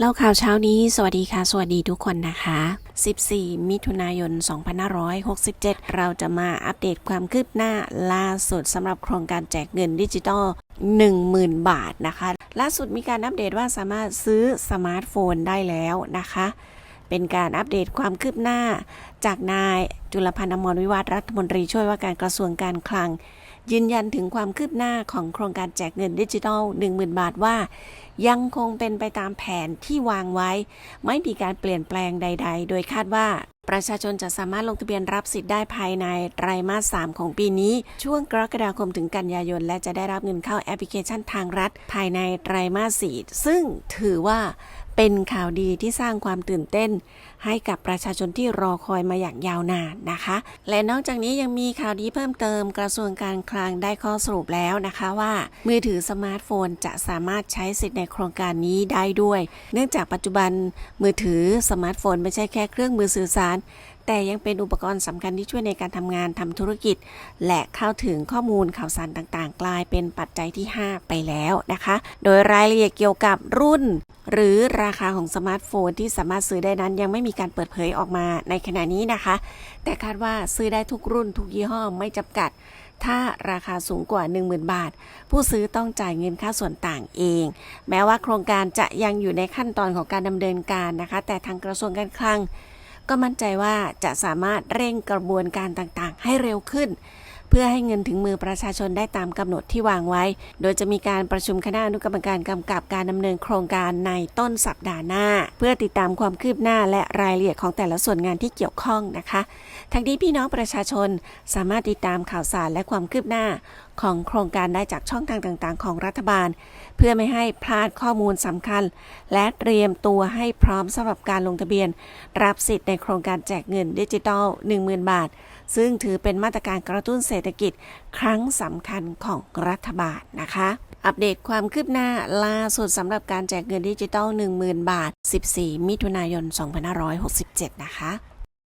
เล่าข่าวเช้านี้ สวัสดีค่ะ สวัสดีทุกคนนะคะ 14 มิถุนายน 2567 เราจะมาอัปเดตความคืบหน้าล่าสุดสำหรับโครงการแจกเงินดิจิตอล10,000 บาทนะคะ ล่าสุดมีการอัปเดตว่าสามารถซื้อสมาร์ทโฟนได้แล้วนะคะ เป็นการอัปเดตความคืบหน้า จากนายจุลพันธ์อมรวิวัฒรัฐมนตรีช่วยว่าการกระทรวงการคลัง ยืนยันถึงความคืบหน้าของโครงการแจกเงินดิจิทัล 10,000 บาทว่า ยังคงเป็นไปตามแผนที่วางไว้ ไม่มีการเปลี่ยนแปลงใด ๆ โดยคาดว่าประชาชนจะสามารถลงทะเบียนรับสิทธิ์ได้ภายในไตรมาส 3 ของปีนี้ ช่วงกรกฎาคมถึงกันยายน และจะได้รับเงินเข้าแอปพลิเคชันทางรัฐ ภายในไตรมาส 4 ซึ่งถือว่า เป็นข่าวดีที่สร้างความตื่นเต้น ให้กับประชาชนที่รอคอยมาอย่างยาวนานนะคะ และนอกจากนี้ยังมีข่าวดีเพิ่มเติมกระทรวงการคลังได้ข้อสรุปแล้วนะคะว่า มือถือสมาร์ทโฟนจะสามารถใช้สิทธิ์ในโครงการนี้ได้ด้วย เนื่องจากปัจจุบันมือถือสมาร์ทโฟนไม่ใช่แค่เครื่องมือสื่อสาร แต่ยังเป็นอุปกรณ์สำคัญที่ช่วยในการทำงานทำธุรกิจ และเข้าถึงข้อมูลข่าวสารต่างๆ กลายเป็นปัจจัยที่ 5 ไปแล้วนะคะ โดยรายละเอียดเกี่ยวกับรุ่น หรือราคาของสมาร์ทโฟนที่สามารถซื้อได้นั้นยังไม่มีการเปิดเผยออกมาในขณะนี้นะคะ แต่คาดว่าซื้อได้ทุกรุ่นทุกยี่ห้อไม่จำกัดถ้าราคาสูงกว่า 10,000 บาท ผู้ซื้อต้องจ่ายเงินค่าส่วนต่างเอง แม้ว่าโครงการจะยังอยู่ในขั้นตอนของการดำเนินการนะคะ แต่ทางกระทรวงการคลัง ก็มั่นใจว่าจะสามารถเร่งกระบวนการต่างๆ ให้เร็วขึ้น เพื่อให้เงินถึงมือประชาชนได้ตามกำหนดที่วางไว้ โดยจะมีการประชุมคณะอนุกรรมการกำกับการดำเนินโครงการในต้นสัปดาห์หน้า เพื่อติดตามความคืบหน้าและรายละเอียดของแต่ละส่วนงานที่เกี่ยวข้องนะคะทั้งนี้พี่น้องประชาชนสามารถติดตามข่าวสารและความคืบหน้าของโครงการได้จากช่องทางต่างๆ ของรัฐบาล เพื่อไม่ให้พลาดข้อมูลสำคัญ และเตรียมตัวให้พร้อมสำหรับการลงทะเบียน รับสิทธิ์ในโครงการแจกเงินดิจิทัล 10,000 บาท ซึ่งถือเป็นมาตรการกระตุ้นเศรษฐกิจครั้งสำคัญของรัฐบาลนะคะอัปเดตความคืบหน้าล่าสุดสำหรับการแจกเงินดิจิทัล10,000 บาท 14 มิถุนายน 2567 นะคะ